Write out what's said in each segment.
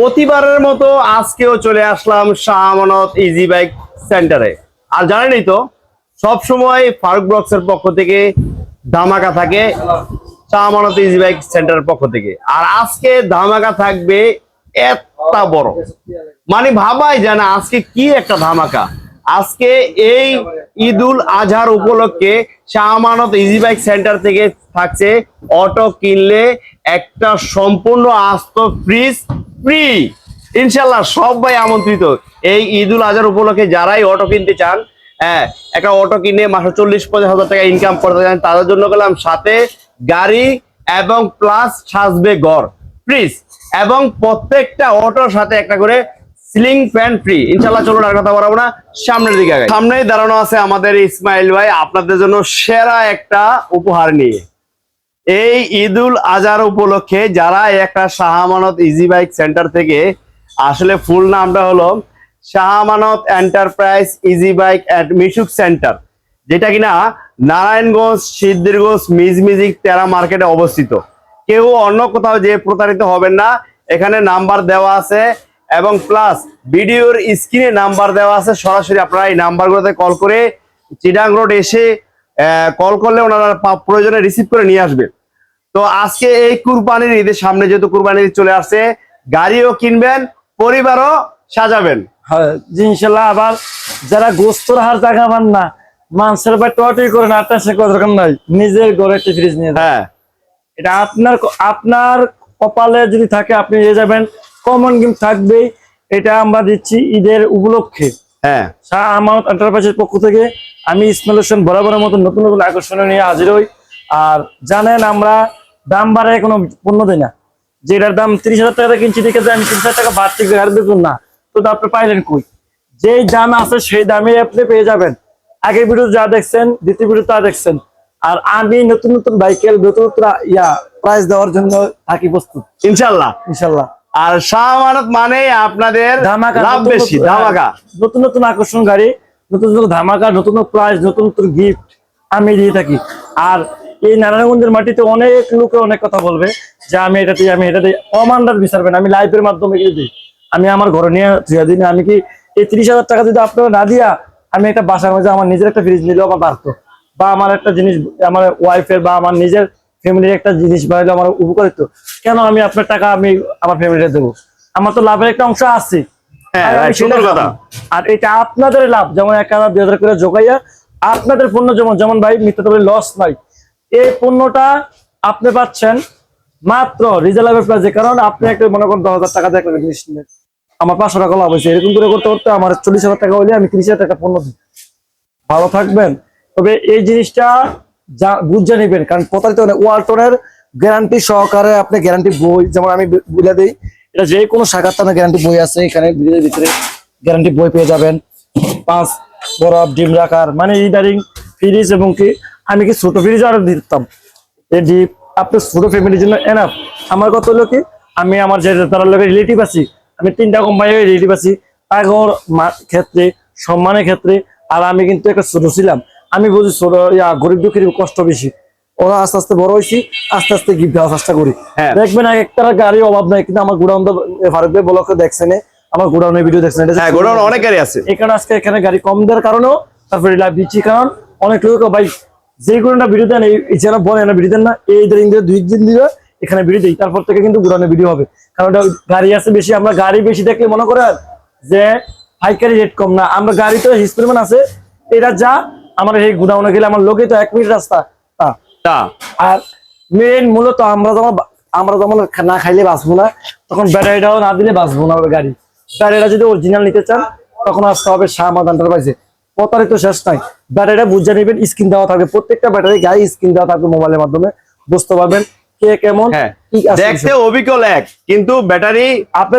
প্রতিবারের মতো আজকেও চলে আসলাম শাহ আমানত ইজি বাইক সেন্টারে আর জানেনই তো, সব সময় ফারুক ব্লকসের পক্ষ থেকে ধামাকা থাকে শাহ আমানত ইজি বাইক সেন্টারের পক্ষ থেকে। আর আজকে ধামাকা থাকবে এত বড়। মানে ভাবাই যায় না আজকে কি একটা ধামাকা। আজকে এই ঈদুল আজহার উপলক্ষে Shah Amanat easy bike centre থেকে থাকছে অটো কিনলে একটা সম্পূর্ণ আস্ত ফ্রিজ ফ্রি ইনশাল্লাহ সবাই আমন্ত্রিত। এই ঈদুল আজহার উপলক্ষে যারাই অটো কিনতে চান হ্যাঁ একটা অটো কিনে মাসে চল্লিশ, পঞ্চাশ হাজার টাকা ইনকাম করতে চান, তাদের জন্য গেলাম সাথে গাড়ি এবং প্লাস সাজবে ঘর। ফ্রিজ এবং প্রত্যেকটা অটোর সাথে একটা করে সিলিং ফ্যান ফ্রি ইনশাল্লাহ চলুন আর কথা বলব না, সামনের দিকে সামনেই দাঁড়ানো আছে আমাদের ইসমাইল ভাই, আপনাদের জন্য সেরা একটা উপহার নিয়ে। এই ঈদুল আজহার উপলক্ষে যারা একটা শাহমানত ইজি বাইক সেন্টার থেকে, আসলে ফুল নামটা হলো Shahamanat enterprise easy bike Mishuk centre যেটা কিনা নারায়ণগঞ্জ, সিদ্ধিরগঞ্জ মিজ মিউজিক তেরা মার্কেটে অবস্থিত। কেউ অন্য কোথাও যে প্রতারিত হবেন না, এখানে নাম্বার দেওয়া আছে এবং প্লাস ভিডিওর স্ক্রিনে নাম্বার দেওয়া আছে, সরাসরি আপনারা এই নাম্বারগুলোতে কল করে চিডাং রোড এসে কল করলে ওনারা প্রয়োজনে রিসিভ করে নিয়ে আসবে। তো আজকে এই কুরবানির ঈদের সামনে যেহেতু কুরবানির ঈদ চলে আসছে গাড়িও কিনবেন পরিবারও সাজাবেন। হয় ইনশাল্লাহ আবার যারা গোস্ত রাখার জায়গা পান না মানুষের বা টটি করে না আপনার সে দরকার নাই। নিজের ঘরে একটি ফ্রিজ নিয়ে হ্যাঁ। এটা আপনার আপনার কপালে যদি থাকে আপনি নিয়ে যাবেন। কমন গিফট থাকবেই এটা আমরা দিচ্ছি ঈদের উপলক্ষে। হ্যাঁ। শাহ আমানত এন্টারপ্রাইজের পক্ষ থেকে আমি ইসমাইল হোসেন বরাবরের মতো নতুন নতুন আকর্ষণ নিয়ে হাজির হই। আর জানেন আমরা দাম বাড়ায় কোনো পণ্য দেয় না। যেটার দাম তিরিশ হাজার টাকা কিনছি দেখে যে আমি তিরিশ হাজার টাকা বাড়তি আর বেতন না। তো আপনি পাইলেন কই? যেই দাম আছে সেই দামে আপনি পেয়ে যাবেন। আগের ভিডিও যা দেখছেন দ্বিতীয় ভিডিও তা দেখছেন। আর আমি নতুন নতুন বাইকের নতুন নতুন ইয়া প্রাইস দেওয়ার জন্য থাকি প্রস্তুত। ইনশাল্লাহ ইনশাল্লাহ আর শাহ আমানত মানে আপনাদের লাভ বেশি নতুন- ধামাকা। নতুন নতুন আকর্ষণ গাড়ি নতুন নতুন ধামাকা নতুন নতুন প্রাইজ নতুন নতুন গিফট আমি দিয়ে থাকি। আর এই নারায়ণগঞ্জের মাটিতে অনেক লোকে অনেক কথা বলবে যে আমি এটা দিই আমি এটা দিই কমান্ডার বিচারবেন আমি লাইভের মাধ্যমে গিয়ে দিই। আমি আমার ঘরে নিয়ে দিই আমি কি এই তিরিশ হাজার টাকা যদি আপনারা না দিয়া আমি একটা বাসার মধ্যে আমার নিজের একটা ফ্রিজ নিলেও আমার পারতো বা আমার একটা জিনিস আমার ওয়াইফের বা আমার নিজের ফ্যামিলির একটা জিনিস বানাইলে আমার উপকারিত কেন আমি আপনার টাকা আমি আমার ফ্যামিলিতে দেবো? আমার তো লাভের একটা অংশ আছে। হ্যাঁ, আর। খাব। আর এটা আপনাদের লাভ যেমন এক হাজার দুই হাজার করে জোগাইয়া আপনাদের পণ্য যেমন যেমন ভাই মিথ্যা লস নাই। এই পণ্যটা আপনি পাচ্ছেন মাত্র রিজার্ভের প্রাইজে কারণ আপনি একটা মনে করেন দশ হাজার টাকা দিয়ে একটা জিনিস নিলেন আমার পাঁচশো টাকা লাভ হয়েছে। এরকম করে করতে করতে আমার চল্লিশ হাজার টাকা হলে আমি তিরিশ হাজার টাকা পণ্য দিই। ভালো থাকবেন। তবে এই জিনিসটা যা বুঝে নেবেন। কারণ প্রতারিত ওয়ালটনের গ্যারান্টি সহকারে আপনি গ্যারান্টি বই, যেমন আমি বুঝে দিই, এটা যে কোনো শাখার তার গ্যারান্টি বই আছে। এখানে ভিতরে গ্যারান্টি বই পেয়ে যাবেন। পাঁচ বরফ, ডিম রাখার মানে ইদারিং ফ্রিজ এবং কি আমি কি ছোট ফ্রিজ আরও দিতাম? ডিপ আপনার ছোট ফ্যামিলির জন্য এনাফ আমার কথা হলো কি আমি আমার যে তার লোকের রিলেটিভ আছি আমি তিনটা কোম্পানির রিলেটিভ আছি। টাকার ক্ষেত্রে সম্মানের ক্ষেত্রে আর আমি কিন্তু একটা ছোট ছিলাম। আমি বুঝি ছোট ইয়া গরিব দুঃখের কষ্ট বেশি। ওরা আস্তে আস্তে বড় হয়েছি আস্তে আস্তে গিফট দেওয়ার চেষ্টা করি। হ্যাঁ। দেখবেন এক একটা গাড়ির অভাব নাই কিন্তু আমার গোডাউন তো ভাই ব্লকে দেখছেন আমার গোডাউনের ভিডিও দেখছেন এটা হ্যাঁ গোডাউন অনেক গাড়ি আছে। এখানে আজকে এখানে গাড়ি কম দেওয়ার কারণেও তারপরে লাভ দিচ্ছি কারণ অনেক লোক ভাই যে কোনো ভিডিও দেন যারা বলে না ভিডিও দেন না এই দিন দিয়ে দুই দিন দিবে এখানে ভিডিও দিই। তারপর থেকে কিন্তু গুড়ানো ভিডিও হবে। কারণ ওটা গাড়ি আছে বেশি আমরা গাড়ি বেশি দেখলে মনে করেন যে পাইকারি রেট কম না। আমরা গাড়ি তো হিস পরিমাণ আছে এটা যা আমার এই গুডাউনে গেলে আমার লোকে তো এক মিনিট রাস্তা তা। তা। আর মেন মূলত আমরা যখন আমরা যখন না খাইলে বাঁচবো না তখন ব্যাটারিটাও না দিলে বাঁচবো না ওই গাড়ি। ব্যাটারিটা যদি অরিজিনাল নিতে চান তখন আসতে হবে শাহমাদানটার পাইছে প্রতারিত শেষ নাই। ব্যাটারিটা বুঝে নেবেন স্ক্রিন দেওয়া থাকবে। প্রত্যেকটা ব্যাটারি গায়ে স্ক্রিন দেওয়া থাকবে মোবাইলের মাধ্যমে। বুঝতে পারবেন কে কেমন হ্যাঁ। দেখতে অবিকল এক কিন্তু ব্যাটারি আপনি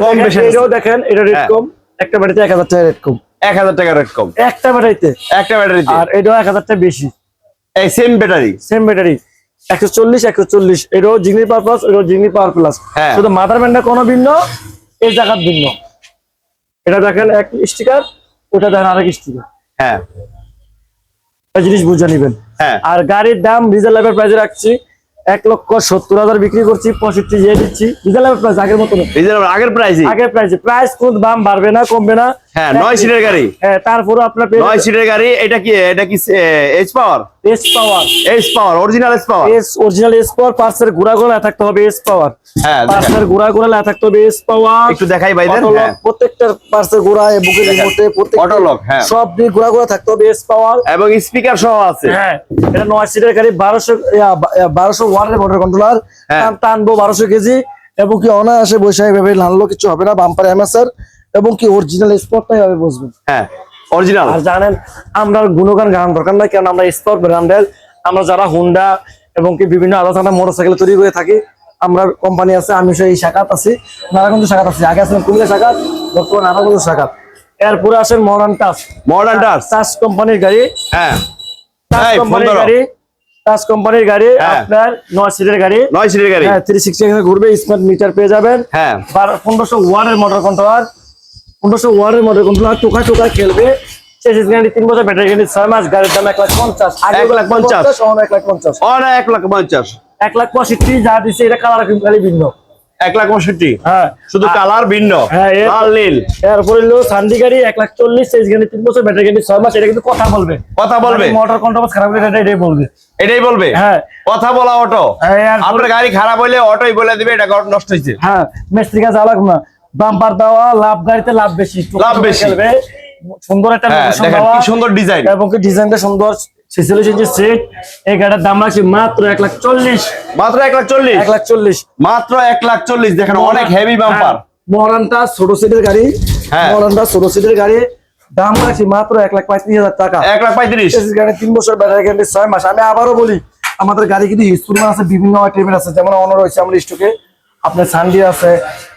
এটাও দেখেন এটা রেট হ্যাঁ। কম একটা ব্যাটারিতে এক হাজার টাকা রেট কম। এক হাজার টাকা রেট কম। একটা ব্যাটারিতে। একটা আর এটাও এক হাজার টাকা বেশি। এই সেম ব্যাটারি। Same battery. একশো চল্লিশ একশো চল্লিশ। এটাও জিগনি পাওয়ার প্লাস এটাও জিগনি পাওয়ার প্লাস। শুধু মাদার ব্যান্ডটা কোনো ভিন্ন এই জায়গার ভিন্ন। এটা দেখেন এক স্টিকার ওটা দেখেন আরেক স্টিকার হ্যাঁ। জিনিস বুঝে নিবেন। হ্যাঁ। আর গাড়ির দাম রিজার্ভের প্রাইজে রাখছি এক লক্ষ সত্তর হাজার বিক্রি করছি পঁয়ষট্টি দিয়ে দিচ্ছি। রিজার্ভের প্রাইস আগের মতো। রিজনেবল আগের প্রাইস আগের প্রাইস প্রাইস কোন দাম বাড়বে না কমবে না। হ্যাঁ নয় সিটের গাড়ি। হ্যাঁ তারপরে আপনার নয় সিটের গাড়ি এটা কি এটা কি H power S power H power original H power S original S power পার্সের গুড়া থাকতে হবে এস পাওয়ার হ্যাঁ। পার্সের গুড়া গোলা থাকতে হবে এস পাওয়ার একটু দেখাই হ্যাঁ। প্রত্যেকটা পার্সের গোড়া বুকের রিমোটে প্রত্যেক হ্যাঁ। সব দিয়ে গোড়া গোড়া থাকতে হবে এস পাওয়ার এবং স্পিকার সহ আছে। হ্যাঁ এটা নয় সিটের গাড়ি বারোশো বারোশো ওয়ার্ডের মোটর কন্ট্রোলার হ্যাঁ। টানবো বারোশো কেজি। এবং কি অনায়াসে বৈশাখী ভাবে নানলো কিছু হবে না বাম্পার এমএসআর এবং কি অরিজিনাল স্পটটাই হবে বসবেন হ্যাঁ অরিজিনাল আর জানেন আমরা গুণগান গান দরকার নাই কারণ আমরা স্পট ব্র্যান্ডের আমরা যারা হুন্ডা এবং কি বিভিন্ন আলাদা আলাদা মোটরসাইকেল তৈরি করে থাকি আমরা কোম্পানি আছে আমি সেই শাখাত আছি নারাগঞ্জ শাখাত আছি আগে আসলাম কুমিল্লা শাখাত বর্তমানে নারাগঞ্জ শাখাত এরপরে আসেন modern touch modern touch touch কোম্পানির গাড়ি। হ্যাঁ। টাচ কোম্পানির গাড়ি টাচ কোম্পানির গাড়ি হ্যাঁ। আপনার নয় সিটের গাড়ি। নয় সিটের গাড়ি। হ্যাঁ থ্রি সিক্সটি ঘুরবে স্মার্ট মিটার পেয়ে যাবেন। হ্যাঁ। পনেরোশো ওয়ার্ডের মোটর কন্ট্রোলার পনেরোশো ওয়ার্ডের মোটর কন্ট্রোলার টোকা টোকা খেলবে। চেসিস গ্যারান্টি তিন বছর ব্যাটারি গ্যারান্টি ছয় মাস গাড়ির দাম এক লাখ পঞ্চাশ। এক লাখ পঞ্চাশ। এক লাখ পঞ্চাশ। এক লাখ পঞ্চাশ। এক লাখ পঁয়ষট্টি যা দিচ্ছে এটা কালার খালি ভিন্ন। এক লাখ পঁয়ষট্টি? হ্যাঁ। শুধু কালার ভিন্ন। হ্যাঁ, এর- লাল নীল। এরপরে হলো সান্ডি গাড়ি এক লাখ চল্লিশ তিন বছর ব্যাটারি ছয় মাস এটা কিন্তু কথা বলবে। কথা বলবে। মোটর কন্ট্রোল খারাপ এটা এটাই বলবে। এটাই বলবে? হ্যাঁ। কথা বলা অটো হ্যাঁ, আপনার গাড়ি খারাপ হইলে অটোই বলে দিবে এটা নষ্ট হয়েছে হ্যাঁ মিস্ত্রি কাজ আলাগ না। বাম্পার দেওয়া লাভ গাড়িতে লাভ বেশি লাভ বেশি। সুন্দর একটা হ্যাঁ সুন্দর ডিজাইন এবং ডিজাইনটা সুন্দর এই গাড়ির দাম আছে মাত্র এক লাখ চল্লিশ। মাত্র এক লাখ চল্লিশ? এক লাখ চল্লিশ। মাত্র এক লাখ চল্লিশ দেখেন অনেক হেভি বাম্পার ছোট সিটের গাড়ি। হ্যাঁ। মরানটা ছোট সিটের গাড়ি। দাম মাত্র এক লাখ পঁয়ত্রিশ হাজার টাকা। এক লাখ পঁয়ত্রিশ। গাড়ি তিন বছর ব্যাটারি গ্যারান্টি ছয় মাস। আমি আবারও বলি আমাদের গাড়ি কিন্তু আছে বিভিন্ন আছে। যেমন অনার রয়েছে আমাদের স্টকে আপনার সান্ডি আছে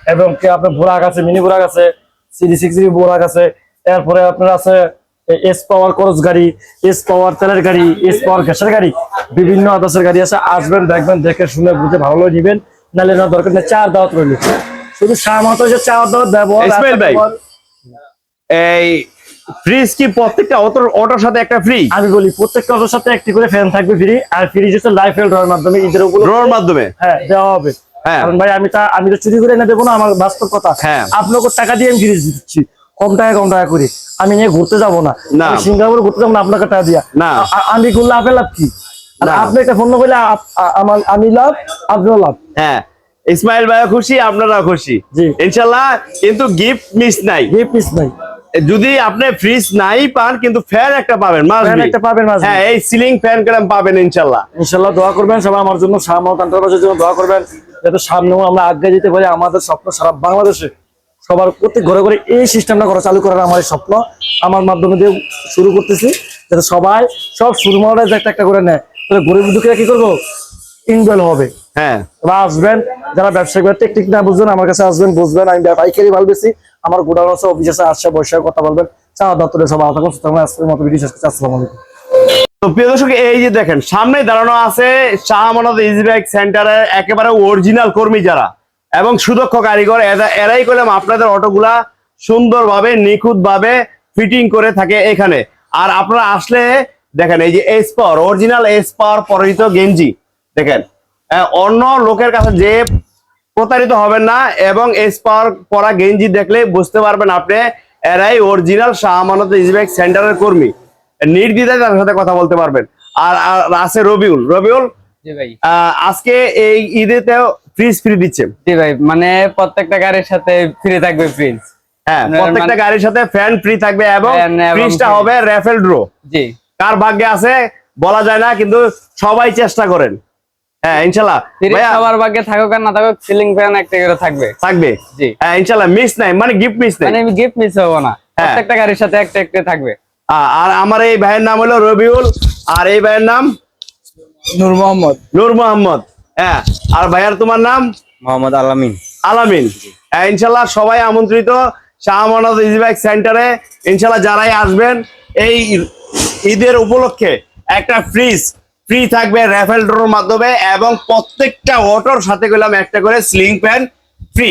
এবং কি আপনার বোরাক আছে মিনি বোরাক আছে সিডি সিক্স জিবি বোরাক আছে এরপরে আপনার আছে এস পাওয়ার করস গাড়ি এস পাওয়ার তেলের গাড়ি এস পাওয়ার গ্যাসের গাড়ি বিভিন্ন আদাসের গাড়ি আছে আসবেন দেখবেন দেখে শুনে বুঝে ভালো নিবেন নাহলে না দরকার নেই চার দাওয়াত রইল শুধু সামাত্র যে চার দাওয়াত ব্যবহার। এই ফ্রিজ কি প্রত্যেকটা অটো অটোর সাথে একটা ফ্রি আমি বলি প্রত্যেকটা অটোর সাথে একটি করে ফ্যান থাকবে ফ্রি আর ফ্রি হচ্ছে লাইফ ড্রয়ের মাধ্যমে ঈদের উপলক্ষে ড্রোর মাধ্যমে হ্যাঁ দেওয়া হবে। কারণ ভাই আমি তা আমি তো চুরি করে এনে দেবো না আমার বাস্তব কথা। হ্যাঁ। আপনাকে টাকা দিয়ে আমি ফ্রিজ দিচ্ছি। কম টাকা কম টাকা করে। আমি নিয়ে ঘুরতে যাব না। সিঙ্গাপুর ঘুরতে যাব না আপনাকে টাকা দিয়া। না। আমি করলে আপনি লাভ কি? আপনি একটা ফোন করলে আমার আমি লাভ আপনিও লাভ। হ্যাঁ। ইসমাইল ভাইও খুশি আপনারাও খুশি। ইনশাল্লাহ কিন্তু গিফট মিস নাই। গিফট মিস নাই। যদি আপনি ফ্রিজ নাই পান কিন্তু ফ্যান একটা পাবেন মাস Fan একটা পাবেন। হ্যাঁ এই সিলিং ফ্যান কেরাম পাবেন ইনশাল্লাহ ইনশাল্লাহ দোয়া করবেন সবাই আমার জন্য সামত আন্তর্বাসের জন্য দোয়া করবেন। যাতে সামনেও আমরা আগে যেতে পারি আমাদের স্বপ্ন সারা বাংলাদেশে সবার প্রতি ঘরে ঘরে এই সিস্টেমটা করা চালু করার আমার স্বপ্ন। আমার মাধ্যমে দিয়ে শুরু করতেছি যাতে সবাই সব শুরু মারা একটা একটা করে নেয়। তাহলে গরিব দুঃখীরা কি করব? ইনভেল হবে। হ্যাঁ। আসবেন যারা ব্যবসায়িক টেকনিক না বুঝবেন আমার কাছে আসবেন বুঝবেন আমি পাইকারি মাল বেশি আমার গোডাউন আছে অফিস আছে আসছে বসে কথা বলবেন। চা দপ্তরে সব আলাদা করছে তখন আজকের মতো ভিডিও শেষ করছি আসসালামু আলাইকুম। তো প্রিয় দর্শক, এই যে দেখেন, সামনে দাঁড়ানো আছে শাহ আমানত ইজি সেন্টারের একেবারে অরিজিনাল কর্মী যারা এবং সুদক্ষ কারিগর। এরাই করলাম আপনাদের অটোগুলা সুন্দরভাবে নিখুঁত ভাবে ফিটিং করে থাকে এখানে। আর আপনারা আসলে দেখেন, এই যে S power original S power পরিচিত গেঞ্জি, দেখেন। অন্য লোকের কাছে যে প্রতারিত হবেন না এবং এস পাওয়ার পরা গেঞ্জি দেখলে বুঝতে পারবেন আপনি, এরাই অরিজিনাল শাহ আমানত ইজি সেন্টারের কর্মী। নির্দ্বিধায় তার সাথে কথা বলতে পারবেন। আর আছে রবিউল। রবিউল আজকে এই ঈদেতেও ফ্রিজ ফ্রি দিচ্ছে। জি ভাই মানে প্রত্যেকটা গাড়ির সাথে ফ্রি থাকবে ফ্রিজ হ্যাঁ প্রত্যেকটা গাড়ির সাথে ফ্যান ফ্রি থাকবে এবং ফ্রিজটা হবে র্যাফেল ড্রো জি। কার ভাগ্যে আছে বলা যায় না কিন্তু সবাই চেষ্টা করেন। হ্যাঁ ভাইয়া, সবার ভাগ্যে থাকুক আর না থাকুক সিলিং ফ্যান একটা করে থাকবে। থাকবে? জি। হ্যাঁ ইনশাল্লাহ মিস নাই মানে গিফট মিস নাই। মানে গিফট মিস হব না। হ্যাঁ। প্রত্যেকটা গাড়ির সাথে একটা একটা থাকবে। আর আমার এই ভাইয়ের নাম হলো রবিউল আর এই ভাইয়ের নাম? নূর মোহাম্মদ। নূর মোহাম্মদ হ্যাঁ। আর ভাইয়ার তোমার নাম? মোহাম্মদ আলামিন। আলামিন। হ্যাঁ, ইনশাল্লাহ সবাই আমন্ত্রিত শাহ আমানত ইজি সেন্টারে। ইনশাল্লাহ যারাই আসবেন এই ঈদের উপলক্ষে একটা ফ্রিজ ফ্রি থাকবে র্যাফেল ড্রোর মাধ্যমে এবং প্রত্যেকটা অটোর সাথে গেলাম একটা করে স্লিং ফ্যান ফ্রি।